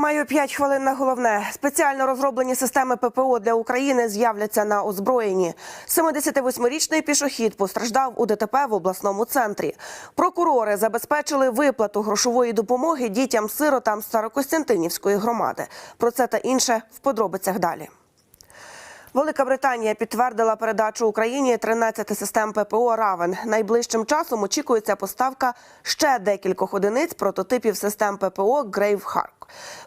Маю 5 хвилин на головне. Спеціально розроблені системи ППО для України з'являться на озброєнні. 78-річний пішохід постраждав у ДТП в обласному центрі. Прокурори забезпечили виплату грошової допомоги дітям-сиротам Старокостянтинівської громади. Про це та інше в подробицях далі. Велика Британія підтвердила передачу Україні 13 систем ППО Равен. Найближчим часом очікується поставка ще декількох одиниць прототипів систем ППО Грейвхарк.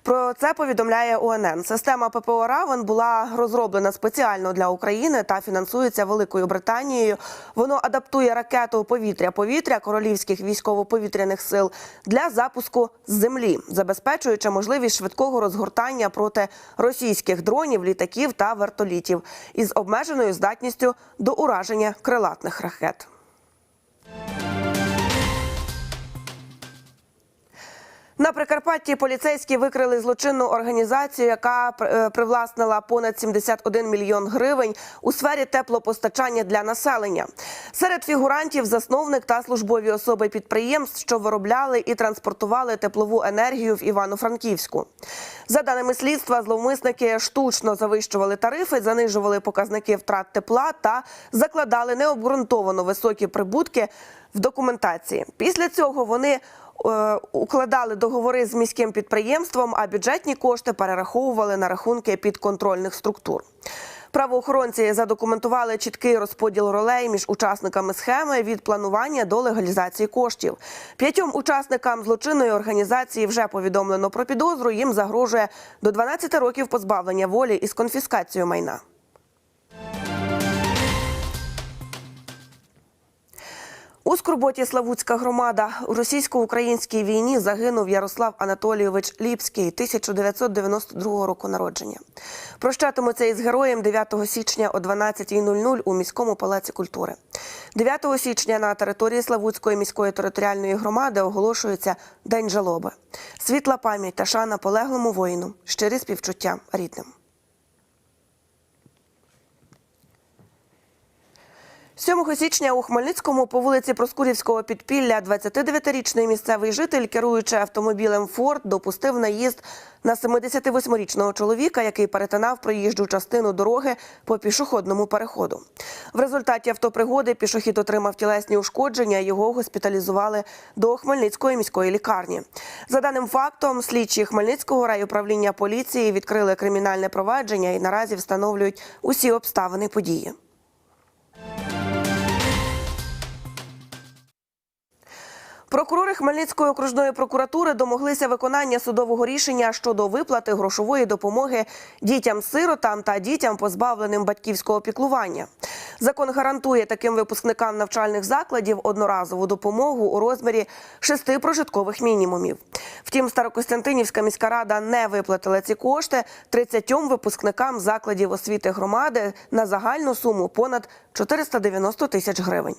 Про це повідомляє ОНН. Система ППО Равен була розроблена спеціально для України та фінансується Великою Британією. Воно адаптує ракету повітря-повітря королівських військово-повітряних сил для запуску з землі, забезпечуючи можливість швидкого розгортання проти російських дронів, літаків та вертолітів із обмеженою здатністю до ураження крилатних ракет. На Прикарпатті поліцейські викрили злочинну організацію, яка е, привласнила понад 71 мільйон гривень у сфері теплопостачання для населення. Серед фігурантів засновник та службові особи підприємств, що виробляли і транспортували теплову енергію в Івано-Франківську. За даними слідства, зловмисники штучно завищували тарифи, занижували показники втрат тепла та закладали необґрунтовано високі прибутки в документації. Після цього вони укладали договори з міським підприємством, а бюджетні кошти перераховували на рахунки підконтрольних структур. Правоохоронці задокументували чіткий розподіл ролей між учасниками схеми від планування до легалізації коштів. П'ятьом учасникам злочинної організації вже повідомлено про підозру. Їм загрожує до 12 років позбавлення волі із конфіскацією майна. У Скорботі Славутська громада у російсько-українській війні загинув Ярослав Анатолійович Ліпський 1992 року народження. Прощатимуться із героєм 9 січня о 12.00 у міському палаці культури. 9 січня на території Славутської міської територіальної громади оголошується День жалоби. Світла пам'ять та шана полеглому воїну, щирі співчуття рідним. 7 січня у Хмельницькому по вулиці Проскурівського підпілля 29-річний місцевий житель, керуючи автомобілем Форд, допустив наїзд на 78-річного чоловіка, який перетинав проїжджу частину дороги по пішохідному переходу. В результаті автопригоди пішохід отримав тілесні ушкодження. Його госпіталізували до Хмельницької міської лікарні. За даним фактом, слідчі Хмельницького райуправління поліції відкрили кримінальне провадження і наразі встановлюють усі обставини події. Прокурори Хмельницької окружної прокуратури домоглися виконання судового рішення щодо виплати грошової допомоги дітям-сиротам та дітям, позбавленим батьківського піклування. Закон гарантує таким випускникам навчальних закладів одноразову допомогу у розмірі шести прожиткових мінімумів. Втім, Старокостянтинівська міська рада не виплатила ці кошти 30 випускникам закладів освіти громади на загальну суму понад 490 тисяч гривень.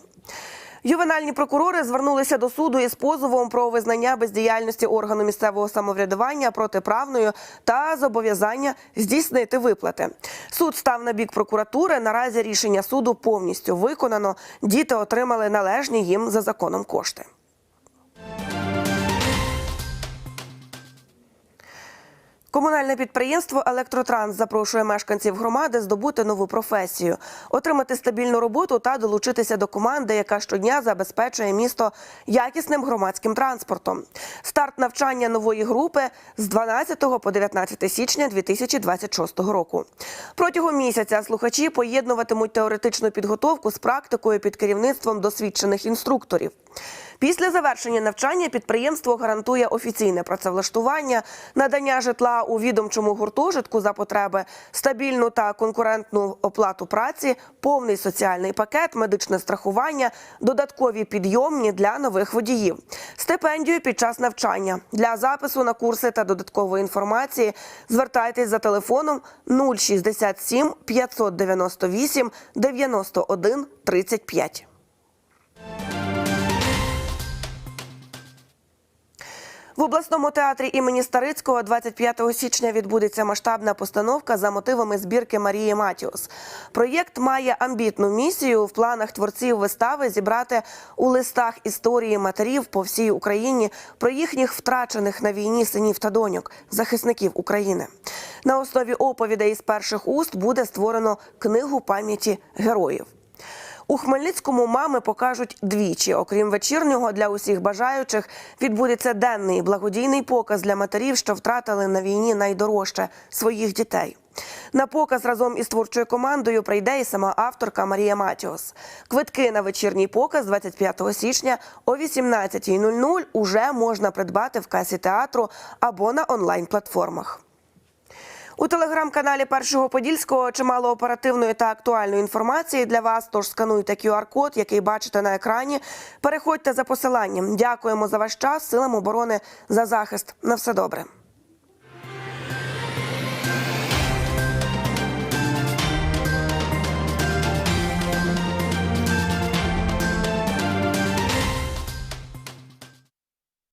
Ювенальні прокурори звернулися до суду із позовом про визнання бездіяльності органу місцевого самоврядування протиправною та зобов'язання здійснити виплати. Суд став на бік прокуратури. Наразі рішення суду повністю виконано. Діти отримали належні їм за законом кошти. Комунальне підприємство Електротранс запрошує мешканців громади здобути нову професію, отримати стабільну роботу та долучитися до команди, яка щодня забезпечує місто якісним громадським транспортом. Старт навчання нової групи з 12 по 19 січня 2026 року. Протягом місяця слухачі поєднуватимуть теоретичну підготовку з практикою під керівництвом досвідчених інструкторів. Після завершення навчання підприємство гарантує офіційне працевлаштування, надання житла у відомчому гуртожитку за потреби, стабільну та конкурентну оплату праці, повний соціальний пакет, медичне страхування, додаткові підйомні для нових водіїв, стипендію під час навчання. Для запису на курси та додаткової інформації звертайтесь за телефоном 067 598 91 35. В обласному театрі імені Старицького 25 січня відбудеться масштабна постановка за мотивами збірки Марії Матіус. Проєкт має амбітну місію в планах творців вистави зібрати у листах історії матерів по всій Україні про їхніх втрачених на війні синів та доньок, захисників України. На основі оповідей з перших уст буде створено книгу пам'яті героїв. У Хмельницькому мами покажуть двічі. Окрім вечірнього, для усіх бажаючих відбудеться денний благодійний показ для матерів, що втратили на війні найдорожче своїх дітей. На показ разом із творчою командою прийде і сама авторка Марія Матіос. Квитки на вечірній показ 25 січня о 18.00 уже можна придбати в касі театру або на онлайн-платформах. У телеграм-каналі Першого Подільського чимало оперативної та актуальної інформації для вас. Тож скануйте QR-код, який бачите на екрані. Переходьте за посиланням. Дякуємо за ваш час. Силам оборони за захист. На все добре.